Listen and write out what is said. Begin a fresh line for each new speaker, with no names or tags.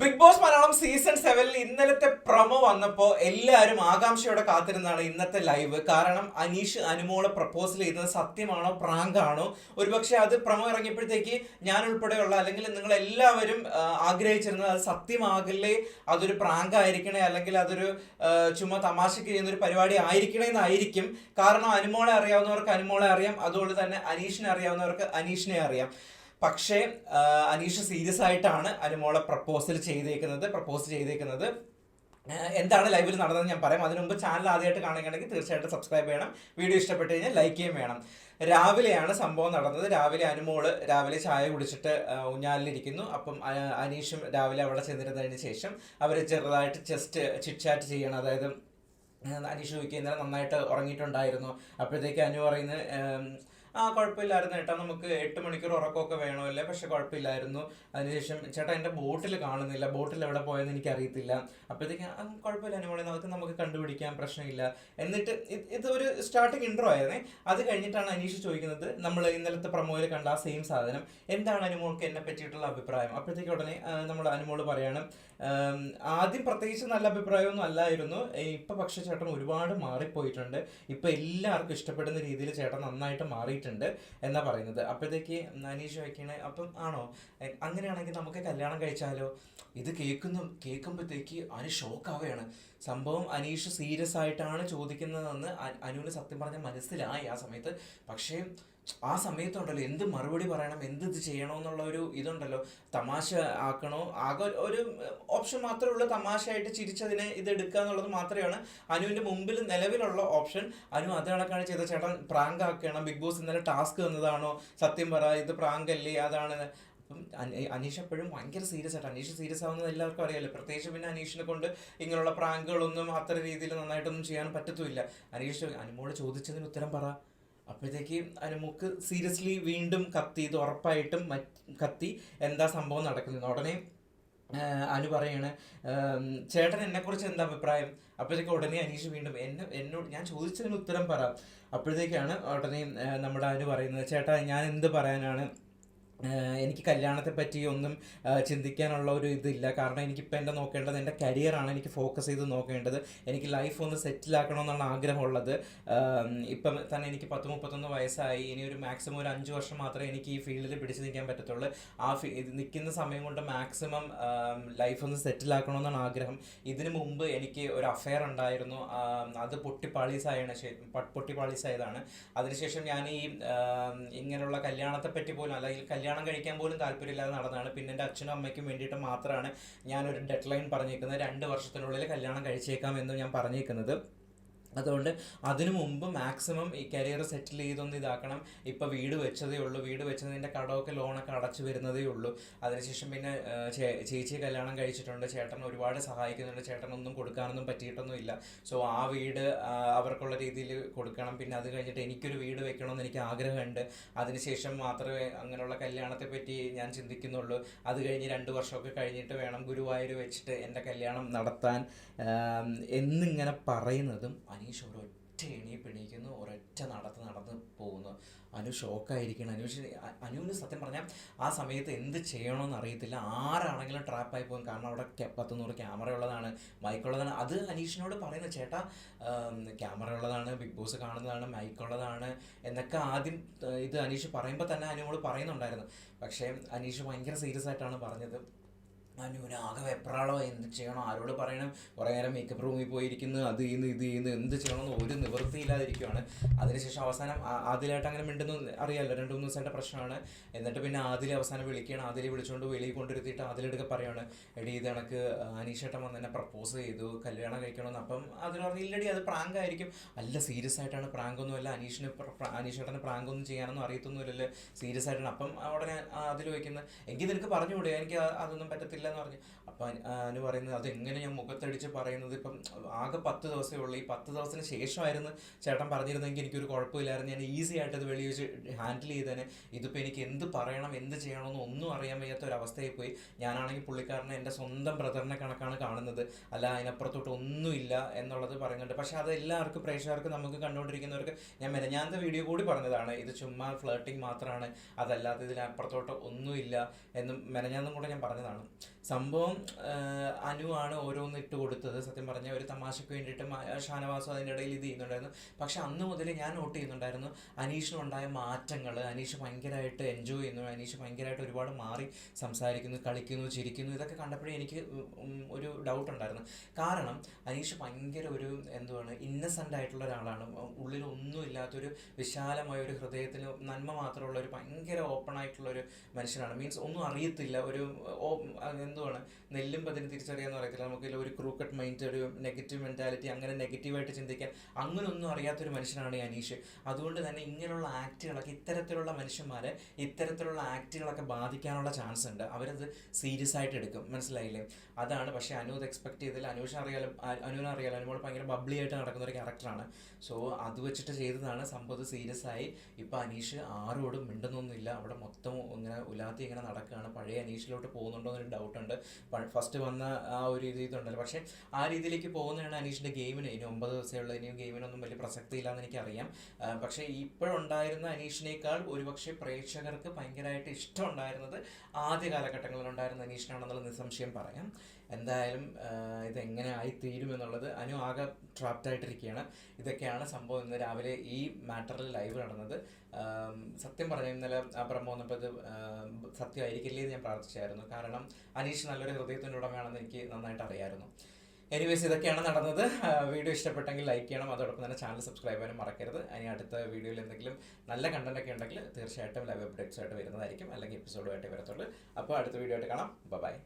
Big boss Malayalam season സെവനിൽ ഇന്നലത്തെ promo വന്നപ്പോൾ എല്ലാവരും ആകാംക്ഷയോടെ കാത്തിരുന്നാണ് ഇന്നത്തെ ലൈവ് കാരണം അനീഷ് അനുമോളെ പ്രപ്പോസൽ ചെയ്യുന്നത് സത്യമാണോ പ്രാങ്കാണോ? ഒരുപക്ഷെ അത് പ്രൊമോ ഇറങ്ങിയപ്പോഴത്തേക്ക് ഞാൻ ഉൾപ്പെടെയുള്ള അല്ലെങ്കിൽ നിങ്ങൾ എല്ലാവരും ആഗ്രഹിച്ചിരുന്നത് അത് സത്യമാകില്ലേ? അതൊരു പ്രാങ്ക് ആയിരിക്കണേ അല്ലെങ്കിൽ അതൊരു ചുമ്മാ തമാശക്ക് ചെയ്യുന്ന ഒരു പരിപാടി ആയിരിക്കണേ എന്നായിരിക്കും. കാരണം അനുമോളെ അറിയാവുന്നവർക്ക് അനുമോളെ അറിയാം അതുകൊണ്ട് തന്നെ അനീഷിനെ അറിയാവുന്നവർക്ക് അനീഷിനെ അറിയാം. പക്ഷേ അനീഷ് സീരിയസ് ആയിട്ടാണ് അനുമോളെ പ്രപ്പോസൽ ചെയ്തേക്കുന്നത് പ്രപ്പോസ് ചെയ്തേക്കുന്നത്. എന്താണ് ലൈവിൽ നടന്നതെന്ന് ഞാൻ പറയാം. അതിനു മുമ്പ് ചാനൽ ആദ്യമായിട്ട് കാണുകയാണെങ്കിൽ തീർച്ചയായിട്ടും സബ്സ്ക്രൈബ് ചെയ്യണം. വീഡിയോ ഇഷ്ടപ്പെട്ട് കഴിഞ്ഞാൽ ലൈക്ക് ചെയ്യുകയും വേണം. രാവിലെയാണ് സംഭവം നടന്നത്. രാവിലെ അനുമോൾ രാവിലെ ചായ കുടിച്ചിട്ട് ഉഞ്ഞാലിലിരിക്കുന്നു അപ്പം അനീഷും രാവിലെ അവിടെ ചെന്നിരുന്നതിന് ശേഷം അവർ ചെറുതായിട്ട് ജസ്റ്റ് ചിറ്റ്ചാറ്റ് ചെയ്യണം. അതായത് അനീഷ് ചോദിക്കുക നന്നായിട്ട് ഉറങ്ങിയിട്ടുണ്ടായിരുന്നു? അപ്പോഴത്തേക്ക് അനു പറയുന്നത് ആ കുഴപ്പമില്ലായിരുന്നു ചേട്ടാ നമുക്ക് എട്ട് മണിക്കൂർ ഉറക്കമൊക്കെ വേണമല്ലേ? പക്ഷെ കുഴപ്പമില്ലായിരുന്നു. അതിനുശേഷം ചേട്ടാ എന്റെ ബോട്ടിൽ കാണുന്നില്ല. ബോട്ടിൽ എവിടെ പോയെന്ന് എനിക്ക് അറിയത്തില്ല അപ്പോഴത്തേക്ക് "ആ, കുഴപ്പമില്ല അനുമോളെ. നമുക്ക് നമുക്ക് കണ്ടുപിടിക്കാം. പ്രശ്നമില്ല. എന്നിട്ട് ഇത് ഇതൊരു സ്റ്റാർട്ടിങ് ഇൻട്രോ ആയിരുന്നേ. അത് കഴിഞ്ഞിട്ടാണ് അനീഷ് ചോദിക്കുന്നത് നമ്മൾ ഇന്നലത്തെ പ്രൊമോയിൽ കണ്ട ആ സെയിം സാധനം. എന്താണ് അനുമോൾക്ക് എന്നെ പറ്റിയിട്ടുള്ള അഭിപ്രായം? അപ്പോഴത്തേക്ക് ഉടനെ നമ്മൾ അനുമോൾ പറയാണ് ആദ്യം പ്രത്യേകിച്ച് നല്ല അഭിപ്രായമൊന്നും അല്ലായിരുന്നു. ഇപ്പൊ പക്ഷെ ചേട്ടൻ ഒരുപാട് മാറിപ്പോയിട്ടുണ്ട്. ഇപ്പൊ എല്ലാവർക്കും ഇഷ്ടപ്പെടുന്ന രീതിയിൽ ചേട്ടൻ നന്നായിട്ട് മാറിയിട്ടുണ്ട്. എന്നാ പറയുന്നത്. അപ്പോഴത്തേക്ക് അനീഷ് വയ്ക്കണ അപ്പം ആണോ? അങ്ങനെയാണെങ്കിൽ നമുക്ക് കല്യാണം കഴിച്ചാലോ? ഇത് കേൾക്കുന്നു കേൾക്കുമ്പോഴത്തേക്ക് അനു ഷോക്കാവുകയാണ് സംഭവം അനീഷ് സീരിയസ് ആയിട്ടാണ് ചോദിക്കുന്നതെന്ന് അനുവിന് സത്യം പറഞ്ഞാൽ മനസ്സിലായി ആ സമയത്ത്. പക്ഷേ ആ സമയത്തുണ്ടല്ലോ എന്ത് മറുപടി പറയണം എന്ത് ഇത് ചെയ്യണമെന്നുള്ള ഒരു ഇതുണ്ടല്ലോ. തമാശ ആക്കണോ? ആകെ ഒരു ഓപ്ഷൻ മാത്രമേ ഉള്ളൂ തമാശയായിട്ട് ചിരിച്ചതിനെ ഇത് എടുക്കുക എന്നുള്ളത് മാത്രമാണ്. അനുവിന്റെ മുമ്പിൽ നിലവിലുള്ള ഓപ്ഷൻ. അനു അത് കണക്കാണ് ചെയ്ത ചേട്ടൻ പ്രാങ്ക് ആക്കണം ബിഗ് ബോസ് ഇന്നലെ ടാസ്ക് തന്നതാണോ? സത്യം പറ ഇത് പ്രാങ്ക് അല്ലേ? അതാണ്. അപ്പം അനി- അനീഷ് എപ്പോഴും ഭയങ്കര സീരിയസ് ആയിട്ട് അനീഷ് സീരിയസ് ആവുന്നത് എല്ലാവർക്കും അറിയാലോ. പ്രത്യേകിച്ച് പിന്നെ അനീഷിനെ കൊണ്ട് ഇങ്ങനെയുള്ള പ്രാങ്കുകളൊന്നും അത്ര രീതിയിൽ നന്നായിട്ടൊന്നും ചെയ്യാൻ പറ്റത്തുമില്ല. അനീഷ് അനുമോട് ചോദിച്ചതിന് ഉത്തരം പറ. അപ്പോഴത്തേക്ക് അനുമോക്ക് സീരിയസ്ലി വീണ്ടും കത്തി ഇത് ഉറപ്പായിട്ടും കത്തി. എന്താ സംഭവം നടക്കുന്നത്? ഉടനെ അനു പറയാണ് ചേട്ടൻ എന്നെ കുറിച്ച് എന്താ അഭിപ്രായം? അപ്പോഴത്തേക്ക് ഉടനെ അനീഷ് വീണ്ടും എന്നെ എന്നോട് ഞാൻ ചോദിച്ചതിന് ഉത്തരം പറ. അപ്പോഴത്തേക്കാണ് ഉടനെ നമ്മുടെ അനു പറയുന്നത് ചേട്ടാ ഞാൻ എന്ത് പറയാനാണ്? എനിക്ക് കല്യാണത്തെ പറ്റി ഒന്നും ചിന്തിക്കാനുള്ള ഒരു ഇതില്ല. കാരണം എനിക്കിപ്പോൾ എന്റെ നോക്കേണ്ടത്? എന്റെ കരിയറാണ് എനിക്ക് ഫോക്കസ് ചെയ്ത് നോക്കേണ്ടത്. എനിക്ക് ലൈഫ് ഒന്ന് സെറ്റിലാക്കണമെന്നാണ് ആഗ്രഹമുള്ളത്. ആം, ഇപ്പം തന്നെ എനിക്ക് പത്ത് മുപ്പത്തൊന്ന് വയസ്സായി. ഇനി ഒരു മാക്സിമം ഒരു അഞ്ച് വർഷം മാത്രമേ എനിക്ക് ഈ ഫീൽഡിൽ പിടിച്ചു നിൽക്കാൻ പറ്റത്തുള്ളൂ. ആ ഫീ നിൽക്കുന്ന സമയം കൊണ്ട് മാക്സിമം ലൈഫ് ഒന്ന് സെറ്റിലാക്കണമെന്നാണ് ആഗ്രഹം. ഇതിനു മുമ്പ് എനിക്ക് ഒരു അഫെയർ ഉണ്ടായിരുന്നു. അത് പൊട്ടിപ്പാളീസായാണ് പൊട്ടിപ്പാളീസായതാണ്. അതിനുശേഷം ഞാൻ ഈ ഇങ്ങനെയുള്ള കല്യാണത്തെ പറ്റി പോലും അല്ലെങ്കിൽ കല്യാണം കഴിക്കാൻ പോലും താല്പര്യമില്ലാതെ നടന്നതാണ്. പിന്നെ എന്റെ അച്ഛനും അമ്മയ്ക്കും വേണ്ടിയിട്ട് മാത്രമാണ് ഞാനൊരു ഡെഡ് ലൈൻ പറഞ്ഞേക്കുന്നത് രണ്ട് വർഷത്തിനുള്ളിൽ കല്യാണം കഴിച്ചേക്കാം എന്ന് ഞാൻ പറഞ്ഞേക്കുന്നത് അതുകൊണ്ട് അതിനു മുമ്പ് മാക്സിമം ഈ കരിയർ സെറ്റിൽ ചെയ്തൊന്ന് ഇതാക്കണം. ഇപ്പം വീട് വെച്ചതേ ഉള്ളൂ. വീട് വെച്ചതിന്റെ കടമൊക്കെ ലോണൊക്കെ അടച്ചു വരുന്നതേ ഉള്ളൂ. അതിനുശേഷം പിന്നെ ചേച്ചി കല്യാണം കഴിച്ചിട്ടുണ്ട്. ചേട്ടൻ ഒരുപാട് സഹായിക്കുന്നുണ്ട്. ചേട്ടനൊന്നും കൊടുക്കാനൊന്നും പറ്റിയിട്ടൊന്നും ഇല്ല. സോ ആ വീട് അവർക്കുള്ള രീതിയിൽ കൊടുക്കണം. പിന്നെ അത് കഴിഞ്ഞിട്ട് എനിക്കൊരു വീട് വെക്കണമെന്ന് എനിക്ക് ആഗ്രഹമുണ്ട്. അതിനുശേഷം മാത്രമേ അങ്ങനെയുള്ള കല്യാണത്തെ പറ്റി ഞാൻ ചിന്തിക്കുന്നുള്ളൂ. അത് കഴിഞ്ഞ് രണ്ട് വർഷമൊക്കെ കഴിഞ്ഞിട്ട് വേണം ഗുരുവായൂർ വെച്ചിട്ട് എന്റെ കല്യാണം നടത്താൻ. എന്നിങ്ങനെ പറയുന്നതും അനീഷ് ഒരൊറ്റ എണീപ്പ് എണീക്കുന്നു ഒരൊറ്റ നടത്ത് നടന്ന് പോകുന്നു. അനു ഷോക്കായിരിക്കണം. അനുഷ് അനുവിന് സത്യം പറഞ്ഞാൽ ആ സമയത്ത് എന്ത് ചെയ്യണമെന്ന് അറിയത്തില്ല. ആരാണെങ്കിലും ട്രാപ്പായി പോകും. കാരണം അവിടെ പത്തുനൂറ് പത്ത് നൂറ് ക്യാമറ ഉള്ളതാണ്. മൈക്കുള്ളതാണ് അത് അനീഷിനോട് പറയുന്നത് ചേട്ടാ ക്യാമറ ഉള്ളതാണ് ബിഗ് ബോസ് കാണുന്നതാണ് മൈക്കുള്ളതാണ് എന്നൊക്കെ ആദ്യം ഇത് അനീഷ് പറയുമ്പോൾ തന്നെ അനുവോട് പറയുന്നുണ്ടായിരുന്നു. പക്ഷേ അനീഷ് ഭയങ്കര സീരിയസ് ആയിട്ടാണ് പറഞ്ഞത്. അനുവിന് ആകെ വെപ്രാളോ എന്ത് ചെയ്യണം? ആരോട് പറയണം? കുറേ നേരം മേക്കപ്പ് റൂമിൽ പോയിരിക്കുന്നു അത് ചെയ്യുന്നു ഇത് ചെയ്യുന്നു എന്ത് ചെയ്യണമെന്ന് ഒരു നിവൃത്തിയില്ലാതിരിക്കുകയാണ് അതിനുശേഷം അവസാനം ആദ്യമായിട്ട് അങ്ങനെ മിണ്ടുന്നു അറിയാമല്ലോ രണ്ട് മൂന്ന് ദിവസത്തെ പ്രശ്നമാണ്. എന്നിട്ട് പിന്നെ ആദ്യം അവസാനം വിളിക്കുകയാണ്. ആദ്യം വിളിച്ചുകൊണ്ട് വെളിയിൽ കൊണ്ടിരുത്തിയിട്ട് ആദിലെടുക്കെ പറയുകയാണ് എടി ഇത് കണക്ക് അനീഷേട്ടൻ വന്ന് എന്നെ പ്രപ്പോസ് ചെയ്തു കല്യാണം കഴിക്കണമെന്ന്. അപ്പം അതിന് പറഞ്ഞു ഇല്ലടി അത് പ്രാങ്ക് ആയിരിക്കും. അല്ല സീരിയസ് ആയിട്ടാണ് പ്രാങ്ക് ഒന്നുമല്ല അനീഷിന് അനീഷേട്ടന് പ്രാങ്ക് ഒന്നും ചെയ്യാനൊന്നും അറിയത്തൊന്നുമില്ലല്ലോ. സീരിയസ് ആയിട്ടാണ്. അപ്പം ഉടനെ അതിൽ വയ്ക്കുന്നത് എങ്കിൽ നിനക്ക് പറഞ്ഞുകൂടെ? എനിക്ക് അതൊന്നും പറ്റത്തില്ല. എന്ന് പറഞ്ഞു. അപ്പം അനു പറയുന്നത് അതെങ്ങനെ ഞാൻ മുഖത്തടിച്ച് പറയുന്നത്? ഇപ്പം ആകെ പത്ത് ദിവസമേ ഉള്ളൂ. ഈ പത്ത് ദിവസത്തിന് ശേഷമായിരുന്നു ചേട്ടൻ പറഞ്ഞിരുന്നെങ്കിൽ എനിക്കൊരു കുഴപ്പമില്ലായിരുന്നു. ഞാൻ ഈസി ആയിട്ട് അത് വെളി വെച്ച് ഹാൻഡിൽ ചെയ്തേനെ. ഇതിപ്പോൾ എനിക്ക് എന്ത് പറയണം എന്ത് ചെയ്യണമെന്ന് ഒന്നും അറിയാൻ വയ്യാത്ത ഒരു അവസ്ഥയിൽ പോയി. ഞാനാണെങ്കിൽ പുള്ളിക്കാരനെ എന്റെ സ്വന്തം ബ്രദറിനെ കണക്കാണ് കാണുന്നത്. അല്ല അതിനപ്പുറത്തോട്ട് ഒന്നുമില്ല എന്നുള്ളത് പറയുന്നുണ്ട്. പക്ഷെ അത് എല്ലാവർക്കും പ്രേക്ഷകർക്ക് നമുക്ക് കണ്ടുകൊണ്ടിരിക്കുന്നവർക്ക് ഞാൻ മെനഞ്ഞാന്ത വീഡിയോ കൂടി പറഞ്ഞതാണ്. ഇത് ചുമ്മാ ഫ്ലേട്ടിങ് മാത്രമാണ് അതല്ലാതെ ഇതിനപ്പുറത്തോട്ട് ഒന്നുമില്ല എന്നും മെനഞ്ഞാന്നും കൂടെ ഞാൻ പറഞ്ഞതാണ്. സംഭവം അനു ആണ് ഓരോന്ന് ഇട്ട് കൊടുത്തത്. സത്യം പറഞ്ഞ ഒരു തമാശക്ക് വേണ്ടിയിട്ട് ഷാനവാസും അതിന്റെ ഇടയിൽ ഇത് ചെയ്യുന്നുണ്ടായിരുന്നു. പക്ഷെ അന്ന് മുതൽ ഞാൻ നോട്ട് ചെയ്യുന്നുണ്ടായിരുന്നു അനീഷിനുണ്ടായ മാറ്റങ്ങൾ അനീഷ് ഭയങ്കരമായിട്ട് എൻജോയ് ചെയ്യുന്നു. അനീഷ് ഭയങ്കരമായിട്ട് ഒരുപാട് മാറി സംസാരിക്കുന്നു കളിക്കുന്നു ചിരിക്കുന്നു. ഇതൊക്കെ കണ്ടപ്പോഴേ എനിക്ക് ഒരു ഡൗട്ട് ഉണ്ടായിരുന്നു. കാരണം അനീഷ് ഭയങ്കര ഒരു എന്തുവാണ് ഇന്നസെന്റ് ആയിട്ടുള്ള ഒരാളാണ്. ഉള്ളിൽ ഒന്നും ഇല്ലാത്തൊരു വിശാലമായ ഒരു ഹൃദയത്തിന് നന്മ മാത്രമുള്ള ഒരു ഭയങ്കര ഓപ്പൺ ആയിട്ടുള്ള ഒരു മനുഷ്യനാണ്. മീൻസ് ഒന്നും അറിയത്തില്ല. ഒരു എന്തുവാണ്? നെല്ലും പതിന് തിരിച്ചറിയാന്ന് പറയത്തില്ല. നമുക്ക് ഒരു ക്രൂക്കട്ട് മൈൻഡ് ഒരു നെഗറ്റീവ് മെന്റാലിറ്റി അങ്ങനെ നെഗറ്റീവായിട്ട് ചിന്തിക്കാൻ അങ്ങനെ ഒന്നും അറിയാത്തൊരു മനുഷ്യനാണ് ഈ അനീഷ്. അതുകൊണ്ട് തന്നെ ഇങ്ങനെയുള്ള ആക്റ്റുകളൊക്കെ ഇത്തരത്തിലുള്ള മനുഷ്യന്മാരെ ഇത്തരത്തിലുള്ള ആക്റ്റുകളൊക്കെ ബാധിക്കാനുള്ള ചാൻസ് ഉണ്ട്. അവരത് സീരിയസ് ആയിട്ട് എടുക്കും. മനസ്സിലായില്ലേ? അതാണ് പക്ഷെ അനു അത് എക്സ്പെക്ട് ചെയ്തില്ല അനുഷ അറിയാലും അനുവിനെ അറിയാലോ അനുമോൾ ഭയങ്കര ബബ്ലി ആയിട്ട് നടക്കുന്ന ഒരു ക്യാരക്ടറാണ് സോ അത് വെച്ചിട്ട് ചെയ്തതാണ്. സംഭവം സീരിയസ് ആയി. ഇപ്പം അനീഷ് ആരോടും മിണ്ടുന്നൊന്നുമില്ല. അവിടെ മൊത്തം ഇങ്ങനെ ഉലാത്തി ഇങ്ങനെ നടക്കുകയാണ്. പഴയ അനീഷിലോട്ട് പോകുന്നുണ്ടോ എന്നൊരു ഡൗട്ട് ഉണ്ട്. ഫസ്റ്റ് വന്ന ആ ഒരു രീതി ഇതുണ്ടല്ലോ. പക്ഷേ ആ രീതിയിലേക്ക് പോകുന്നതാണ് അനീഷിന്റെ ഗെയിമിന്. ഇനി ഒമ്പത് ദിവസമുള്ള ഇനിയും ഗെയിമിനൊന്നും വലിയ പ്രസക്തി ഇല്ലാന്ന് എനിക്കറിയാം പക്ഷേ ഇപ്പോഴുണ്ടായിരുന്ന അനീഷിനേക്കാൾ ഒരുപക്ഷെ പ്രേക്ഷകർക്ക് ഭയങ്കരമായിട്ട് ഇഷ്ടമുണ്ടായിരുന്നത് ആദ്യ കാലഘട്ടങ്ങളിലുണ്ടായിരുന്ന അനീഷിനാണെന്നുള്ള നിസ്സംശയം പറയാം. എന്തായാലും ഇതെങ്ങനെ ഇത് എങ്ങനെ ആയി തീരുമെന്നുള്ളത് അനു ആകെ ട്രാപ്റ്റ് ആയിട്ടിരിക്കുകയാണ്. ഇതൊക്കെയാണ് സംഭവം ഇന്ന് രാവിലെ ഈ മാറ്ററിൽ ലൈവ് നടന്നത്. സത്യം പറഞ്ഞ ഇന്നലെ ആ പ്രമോ വന്നപ്പോൾ ഇത് സത്യമായിരിക്കില്ലേ എന്ന് ഞാൻ പ്രാർത്ഥിച്ചായിരുന്നു. കാരണം അനീഷ് നല്ലൊരു ഹൃദയത്തിന്റെ ഉടമയാണെന്ന് എനിക്ക് നന്നായിട്ട് അറിയാമായിരുന്നു എനിവേസ് ഇതൊക്കെയാണ് നടന്നത്. വീഡിയോ ഇഷ്ടപ്പെട്ടെങ്കിൽ ലൈക്ക് ചെയ്യണം. അതോടൊപ്പം തന്നെ ചാനൽ സബ്സ്ക്രൈബ് ചെയ്യാനും മറക്കരുത്. ഇനി അടുത്ത വീഡിയോയിൽ എന്തെങ്കിലും നല്ല കണ്ടന്റ് ഒക്കെ ഉണ്ടെങ്കിൽ തീർച്ചയായിട്ടും ലൈവ് അപ്ഡേറ്റ്സ് ആയിട്ട് വരുന്നതായിരിക്കും. അല്ലെങ്കിൽ എപ്പിസോഡുമായിട്ട് വരത്തുള്ളൂ. അപ്പോൾ അടുത്ത വീഡിയോ ആയിട്ട് കാണാം. ബൈ